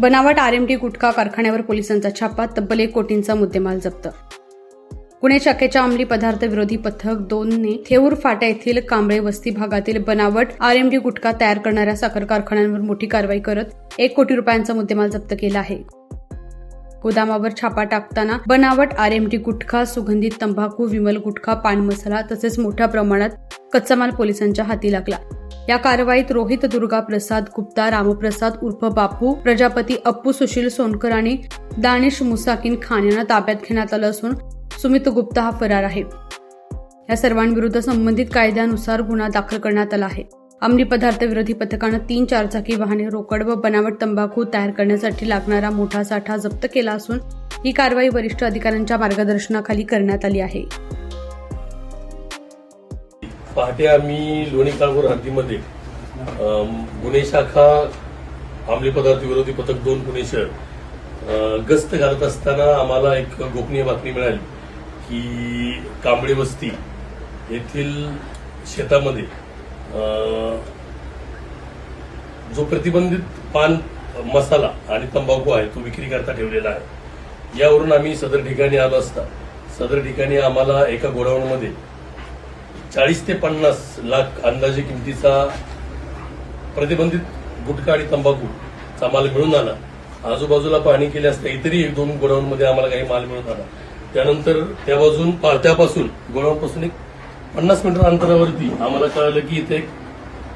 बनावट आरएमडी गुटखा कारखान्यावर पोलिसांचा छापा तब्बल एक कोटींचा मुद्देमाल जप्त. पुणे शाखेच्या अंमली पदार्थ विरोधी पथक दोनने थेऊर फाटा येथील कांबळे वस्ती भागातील बनावट आरएमडी गुटखा तयार करणाऱ्या साखर कारखान्यांवर मोठी कारवाई करत एक कोटी रुपयांचा मुद्देमाल जप्त केला आहे. गोदामावर छापा टाकताना बनावट आरएमडी गुटखा सुगंधित तंबाखू विमल गुटखा पान मसाला तसेच मोठ्या प्रमाणात कच्चा माल पोलिसांच्या हाती लागला. या कारवाईत रोहित दुर्गा प्रसाद गुप्ता रामप्रसाद उर्फ बापू प्रजापती अप्पू सुशील सोनकर आणि दानिश मुसाकिन खान यांना ताब्यात घेण्यात आलं असून सुमित गुप्ता हा फरार आहे. या सर्वांविरुद्ध संबंधित कायद्यानुसार गुन्हा दाखल करण्यात आला आहे. अंमली पदार्थ विरोधी पथकानं तीन चारचाकी वाहने रोकड व बनावट तंबाखू तयार करण्यासाठी लागणारा मोठा साठा जप्त केला असून ही कारवाई वरिष्ठ अधिकाऱ्यांच्या मार्गदर्शनाखाली करण्यात आली आहे. पहाटे आम्ही लोणी काळभोर हद्दीमध्ये गुन्हे शाखा अंमली पदार्थ विरोधी पथक दोन पुणे शहर गस्त घालत असताना आम्हाला एक गोपनीय बातमी मिळाली की कांबळे वस्ती येथील शेतामध्ये जो प्रतिबंधित पान मसाला आणि तंबाखू आहे तो विक्री करता ठेवलेला आहे. यावरून आम्ही सदर ठिकाणी आलो असता सदर ठिकाणी आम्हाला एका गोडाऊनमध्ये चाळीस ते पन्नास लाख अंदाजे किमतीचा प्रतिबंधित गुटखा आणि तंबाखूचा माल मिळून आला. आजूबाजूला पाहणी केली असता इतरही एक दोन गोडाऊनमध्ये आम्हाला काही माल मिळून आला. त्यानंतर त्या बाजून पार्ट्यापासून गोडाऊनपासून एक पन्नास मीटर अंतरावरती आम्हाला कळालं की इथे एक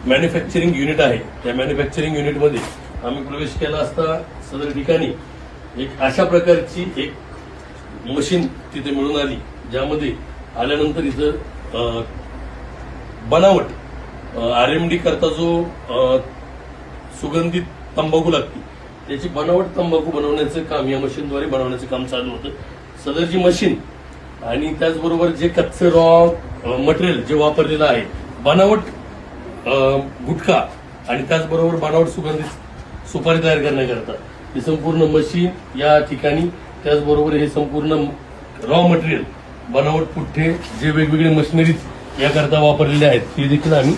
मॅन्युफॅक्चरिंग युनिट आहे. त्या मॅन्युफॅक्चरिंग युनिटमध्ये आम्ही प्रवेश केला असता सदर ठिकाणी एक अशा प्रकारची एक मशीन तिथे मिळून आली ज्यामध्ये आल्यानंतर इथं बनावट. आर एम डी करता जो सुगंधित तंबाखू लागते त्याची बनावट तंबाखू बनवण्याचं काम या मशीनद्वारे बनवण्याचं काम चालू होतं. सदरची मशीन आणि त्याचबरोबर जे कच्चे रॉ मटेरियल जे वापरलेलं आहे बनावट गुटखा आणि त्याचबरोबर बनावट सुगंधित सुपारी तयार करण्याकरता. हे संपूर्ण मशीन या ठिकाणी त्याचबरोबर हे संपूर्ण रॉ मटेरियल बनावट पुठ्ठे जे वेगवेगळे मशिनरीज याकरता वापरलेले आहेत. ते देखील आम्ही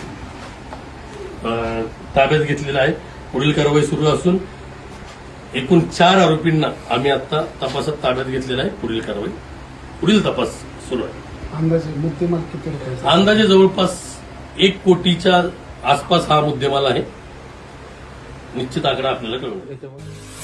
ताब्यात घेतलेलं आहे. पुढील कारवाई सुरू असून एकूण चार आरोपींना आम्ही आता तपासात ताब्यात घेतलेला आहे. पुढील कारवाई पुढील तपास सुरू आहे. अंदाजे मुद्देमाल किती अंदाजे जवळपास एक कोटीच्या आसपास हा मुद्देमाल आहे. निश्चित आकडा आपल्याला कळवू